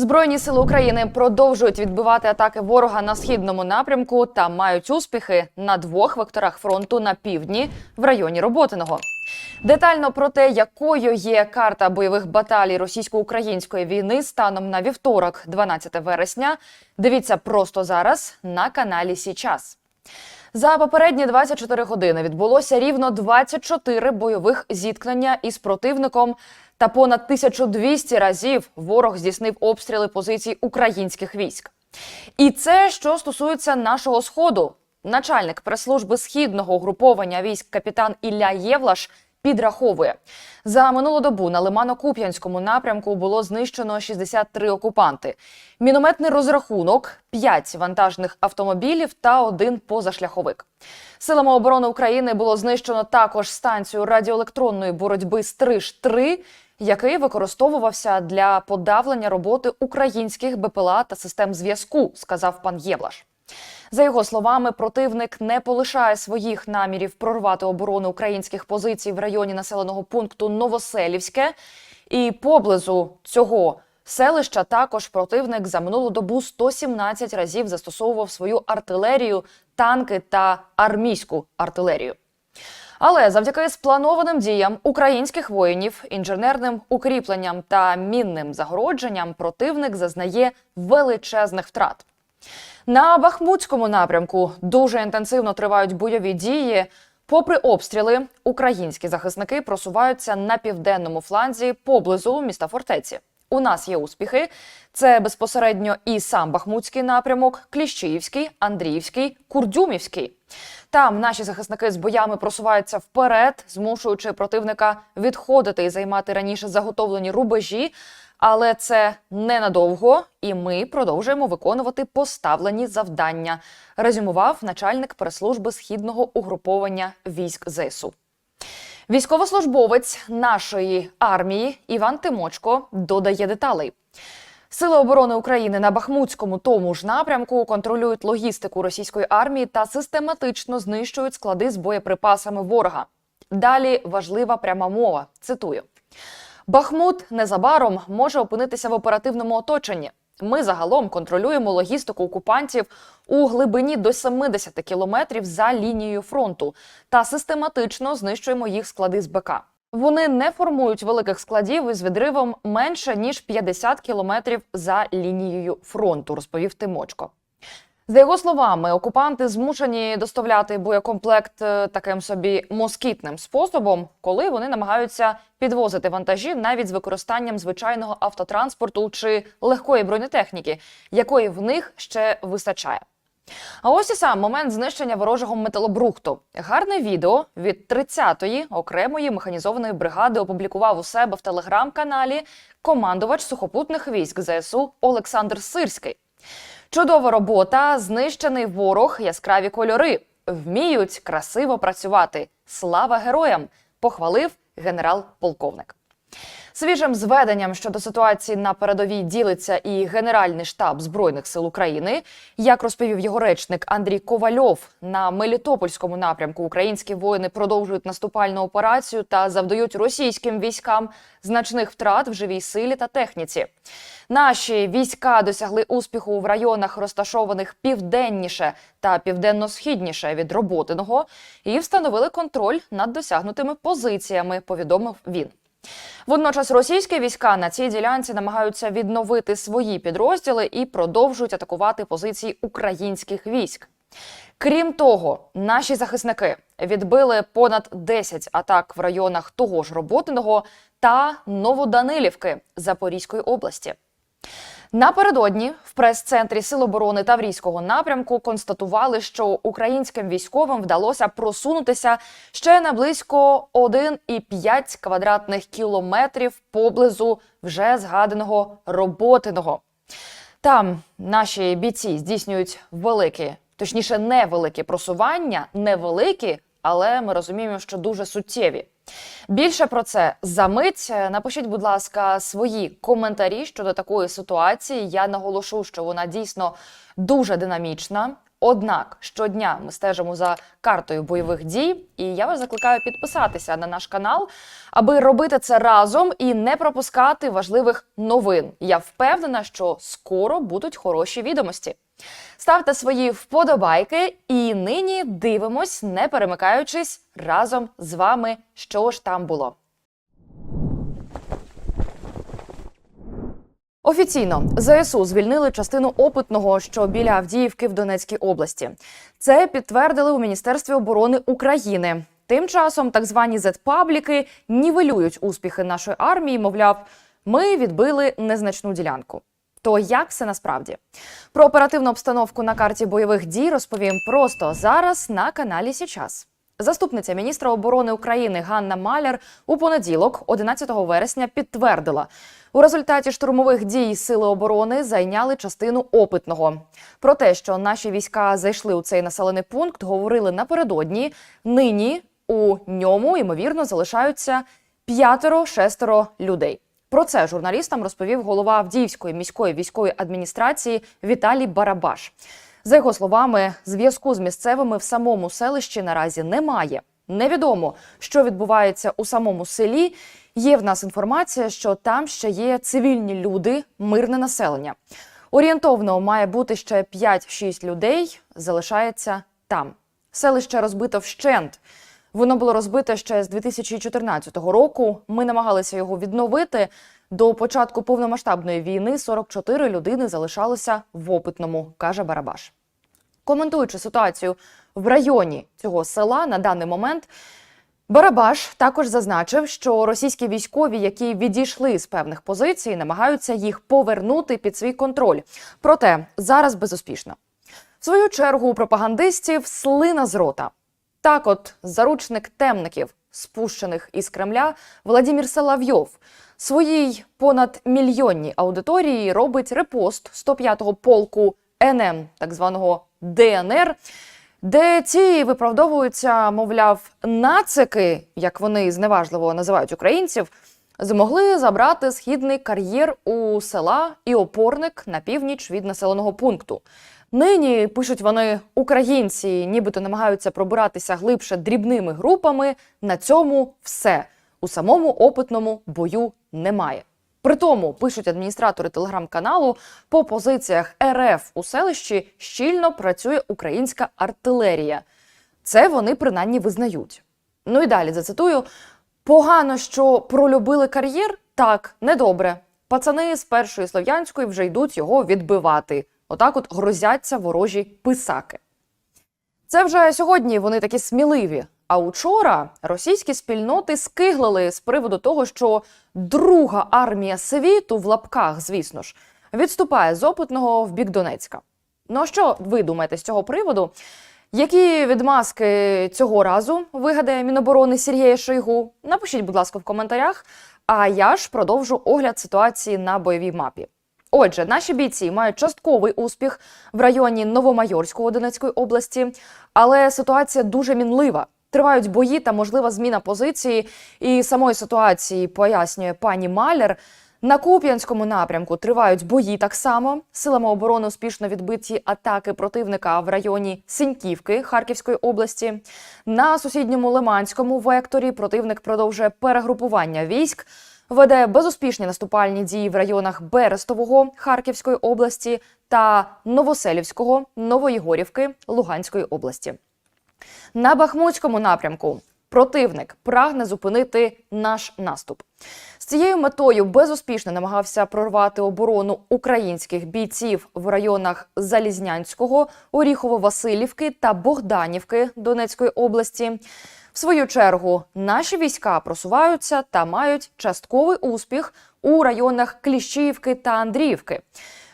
Збройні сили України продовжують відбивати атаки ворога на східному напрямку та мають успіхи на двох векторах фронту на півдні в районі Роботиного. Детально про те, якою є карта бойових баталій російсько-української війни станом на вівторок, 12 вересня. Дивіться просто зараз на каналі Січас. За попередні 24 години відбулося рівно 24 бойових зіткнення із противником. Та понад 1200 разів ворог здійснив обстріли позицій українських військ. І це що стосується нашого сходу. Начальник прес-служби східного угруповання військ капітан Ілля Євлаш підраховує за минулу добу на Лимано-Куп'янському напрямку було знищено 63 окупанти. Мінометний розрахунок, 5 вантажних автомобілів та один позашляховик. Силами оборони України було знищено також станцію радіоелектронної боротьби Стриж-3, який використовувався для подавлення роботи українських БПЛА та систем зв'язку, сказав пан Євлаш. За його словами, противник не полишає своїх намірів прорвати оборону українських позицій в районі населеного пункту Новоселівське. І поблизу цього селища також противник за минулу добу 117 разів застосовував свою артилерію, танки та армійську артилерію. Але завдяки спланованим діям українських воїнів, інженерним укріпленням та мінним загородженням противник зазнає величезних втрат. На Бахмутському напрямку дуже інтенсивно тривають бойові дії. Попри обстріли, українські захисники просуваються на південному фланзі поблизу міста фортеці. У нас є успіхи. Це безпосередньо і сам Бахмутський напрямок, Кліщіївський, Андріївський, Курдюмівський. Там наші захисники з боями просуваються вперед, змушуючи противника відходити і займати раніше заготовлені рубежі. Але це ненадовго, і ми продовжуємо виконувати поставлені завдання. Резюмував начальник прес-служби східного угруповання військ ЗСУ. Військовослужбовець нашої армії Іван Тимочко додає деталей. Сили оборони України на Бахмутському тому ж напрямку контролюють логістику російської армії та систематично знищують склади з боєприпасами ворога. Далі важлива пряма мова. Цитую. Бахмут незабаром може опинитися в оперативному оточенні. Ми загалом контролюємо логістику окупантів у глибині до 70 кілометрів за лінією фронту та систематично знищуємо їх склади з БК. Вони не формують великих складів із відривом менше ніж 50 кілометрів за лінією фронту, розповів Тимочко. За його словами, окупанти змушені доставляти боєкомплект е, таким собі москітним способом, коли вони намагаються підвозити вантажі навіть з використанням звичайного автотранспорту чи легкої бронетехніки, якої в них ще вистачає. А ось і сам момент знищення ворожого металобрухту. Гарне відео від 30-ї окремої механізованої бригади опублікував у себе в телеграм-каналі командувач сухопутних військ ЗСУ Олександр Сирський. Чудова робота, знищений ворог, яскраві кольори. Вміють красиво працювати. Слава героям! похвалив генерал-полковник. Свіжим зведенням щодо ситуації на передовій ділиться і Генеральний штаб збройних сил України. Як розповів його речник Андрій Ковальов, на Мелітопольському напрямку українські воїни продовжують наступальну операцію та завдають російським військам значних втрат в живій силі та техніці. Наші війська досягли успіху в районах, розташованих південніше та південно-східніше від Роботиного, і встановили контроль над досягнутими позиціями. Повідомив він. Водночас російські війська на цій ділянці намагаються відновити свої підрозділи і продовжують атакувати позиції українських військ. Крім того, наші захисники відбили понад 10 атак в районах того ж Роботиного та Новоданилівки Запорізької області. Напередодні в прес-центрі Сил оборони Таврійського напрямку констатували, що українським військовим вдалося просунутися ще на близько 1,5 квадратних кілометрів поблизу вже згаданого роботиного. Там наші бійці здійснюють великі, точніше, невеликі просування, невеликі, але ми розуміємо, що дуже суттєві. Більше про це за мить. Напишіть, будь ласка, свої коментарі щодо такої ситуації. Я наголошу, що вона дійсно дуже динамічна. Однак щодня ми стежимо за картою бойових дій, і я вас закликаю підписатися на наш канал, аби робити це разом і не пропускати важливих новин. Я впевнена, що скоро будуть хороші відомості. Ставте свої вподобайки, і нині дивимось, не перемикаючись разом з вами, що ж там було. Офіційно ЗСУ звільнили частину опитного, що біля Авдіївки в Донецькій області. Це підтвердили у Міністерстві оборони України. Тим часом так звані зет-пабліки нівелюють успіхи нашої армії. Мовляв, ми відбили незначну ділянку. То як все насправді? Про оперативну обстановку на карті бойових дій розповім просто зараз на каналі Січас. Заступниця міністра оборони України Ганна Маляр у понеділок, 11 вересня, підтвердила, у результаті штурмових дій сили оборони зайняли частину опитного. Про те, що наші війська зайшли у цей населений пункт, говорили напередодні. Нині у ньому ймовірно залишаються п'ятеро-шестеро людей. Про це журналістам розповів голова Авдіївської міської військової адміністрації Віталій Барабаш. За його словами, зв'язку з місцевими в самому селищі наразі немає. Невідомо, що відбувається у самому селі. Є в нас інформація, що там ще є цивільні люди, мирне населення. Орієнтовно має бути ще 5-6 людей. Залишається там. Селище розбито вщент. Воно було розбите ще з 2014 року. Ми намагалися його відновити. До початку повномасштабної війни 44 людини залишалося в опитному, каже Барабаш. Коментуючи ситуацію в районі цього села на даний момент, Барабаш також зазначив, що російські військові, які відійшли з певних позицій, намагаються їх повернути під свій контроль. Проте зараз безуспішно. В свою чергу у пропагандистів слина з рота. Так, от заручник темників, спущених із Кремля, Владимир Соловйов своїй понад мільйонній аудиторії робить репост 105-го полку НМ, так званого ДНР, де ці виправдовуються, мовляв, нацики, як вони зневажливо називають українців, змогли забрати східний кар'єр у села і опорник на північ від населеного пункту. Нині пишуть вони українці, нібито намагаються пробиратися глибше дрібними групами. На цьому все у самому опитному бою немає. При тому пишуть адміністратори телеграм-каналу, по позиціях РФ у селищі щільно працює українська артилерія. Це вони принаймні визнають. Ну і далі зацитую: погано, що пролюбили кар'єр? Так, недобре. Пацани з першої слов'янської вже йдуть його відбивати. Отак, от грозяться ворожі писаки. Це вже сьогодні вони такі сміливі. А учора російські спільноти скиглили з приводу того, що друга армія світу в лапках, звісно ж, відступає з опитного в бік Донецька. Ну а що ви думаєте з цього приводу? Які відмазки цього разу вигадає Міноборони Сергія Шойгу? Напишіть, будь ласка, в коментарях. А я ж продовжу огляд ситуації на бойовій мапі. Отже, наші бійці мають частковий успіх в районі Новомайорського Донецької області, але ситуація дуже мінлива. Тривають бої та можлива зміна позиції і самої ситуації пояснює пані Маляр. На Куп'янському напрямку тривають бої так само. Силами оборони успішно відбиті атаки противника в районі Синьківки Харківської області. На сусідньому Лиманському векторі противник продовжує перегрупування військ, веде безуспішні наступальні дії в районах Берестового Харківської області та Новоселівського, Новоєгорівки Луганської області. На Бахмутському напрямку противник прагне зупинити наш наступ. З цією метою безуспішно намагався прорвати оборону українських бійців в районах Залізнянського, Оріхово-Василівки та Богданівки Донецької області. В свою чергу наші війська просуваються та мають частковий успіх у районах Кліщіївки та Андріївки.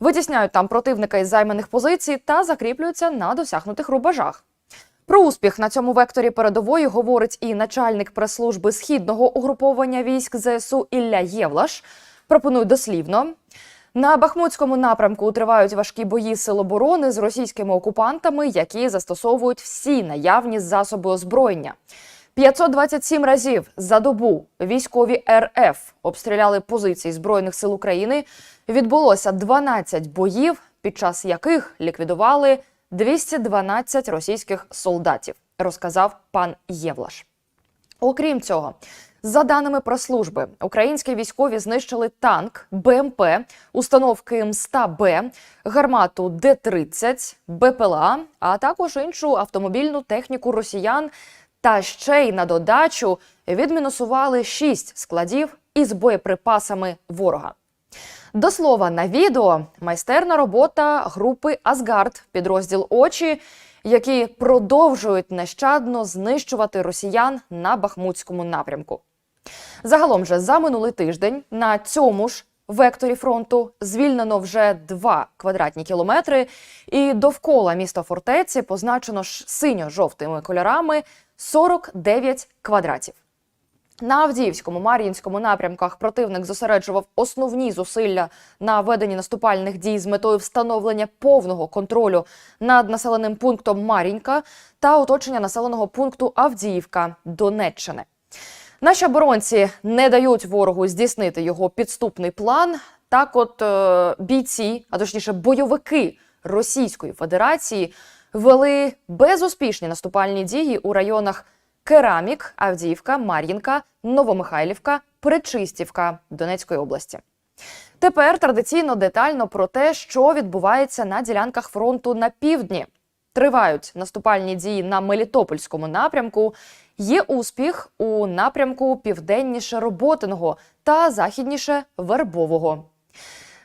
Витісняють там противника із займаних позицій та закріплюються на досягнутих рубежах. Про успіх на цьому векторі передової говорить і начальник прес-служби східного угруповання військ ЗСУ Ілля Євлаш. Пропоную дослівно. На Бахмутському напрямку тривають важкі бої сил оборони з російськими окупантами, які застосовують всі наявні засоби озброєння. 527 разів за добу військові РФ обстріляли позиції збройних сил України. Відбулося 12 боїв, під час яких ліквідували 212 російських солдатів, розказав пан Євлаш. Окрім цього, за даними прес-служби, українські військові знищили танк, БМП, установки МСТА-Б, гармату Д-30, БПЛА, а також іншу автомобільну техніку росіян. Та ще й на додачу відмінусували шість складів із боєприпасами ворога. До слова, на відео майстерна робота групи Асгард, підрозділ Очі, які продовжують нещадно знищувати росіян на Бахмутському напрямку. Загалом же за минулий тиждень на цьому ж векторі фронту звільнено вже 2 квадратні кілометри, і довкола міста фортеці позначено синьо-жовтими кольорами 49 квадратів. На Авдіївському Мар'їнському напрямках противник зосереджував основні зусилля на веденні наступальних дій з метою встановлення повного контролю над населеним пунктом Мар'їнка та оточення населеного пункту Авдіївка Донеччини. Наші оборонці не дають ворогу здійснити його підступний план. Так, от е, бійці, а точніше бойовики Російської Федерації, вели безуспішні наступальні дії у районах Керамік, Авдіївка, Мар'їнка, Новомихайлівка, Причистівка Донецької області. Тепер традиційно детально про те, що відбувається на ділянках фронту на півдні. Тривають наступальні дії на Мелітопольському напрямку. Є успіх у напрямку південніше Роботиного та західніше Вербового.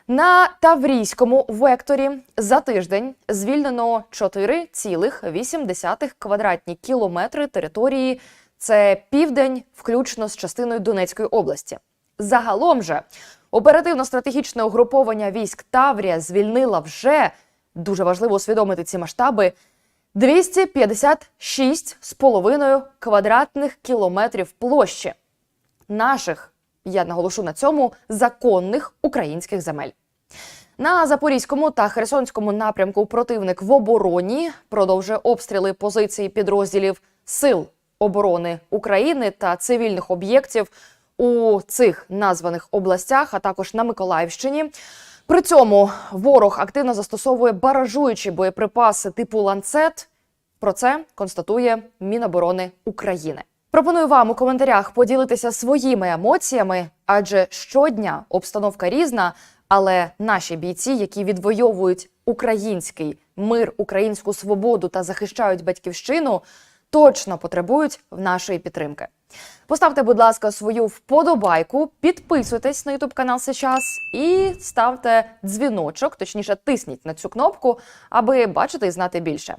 На Таврійському векторі за тиждень звільнено 4,8 квадратні кілометри території. Це південь, включно з частиною Донецької області. Загалом же оперативно-стратегічне угруповання військ Таврія звільнила вже дуже важливо усвідомити ці масштаби. 256,5 квадратних кілометрів площі наших, я наголошу на цьому, законних українських земель. На Запорізькому та Херсонському напрямку противник в обороні продовжує обстріли позицій підрозділів Сил оборони України та цивільних об'єктів у цих названих областях, а також на Миколаївщині. При цьому ворог активно застосовує баражуючі боєприпаси типу ланцет. Про це констатує Міноборони України. Пропоную вам у коментарях поділитися своїми емоціями, адже щодня обстановка різна. Але наші бійці, які відвоюють український мир, українську свободу та захищають батьківщину, точно потребують нашої підтримки. Поставте, будь ласка, свою вподобайку, підписуйтесь на YouTube канал сейчас і ставте дзвіночок, точніше, тисніть на цю кнопку, аби бачити і знати більше.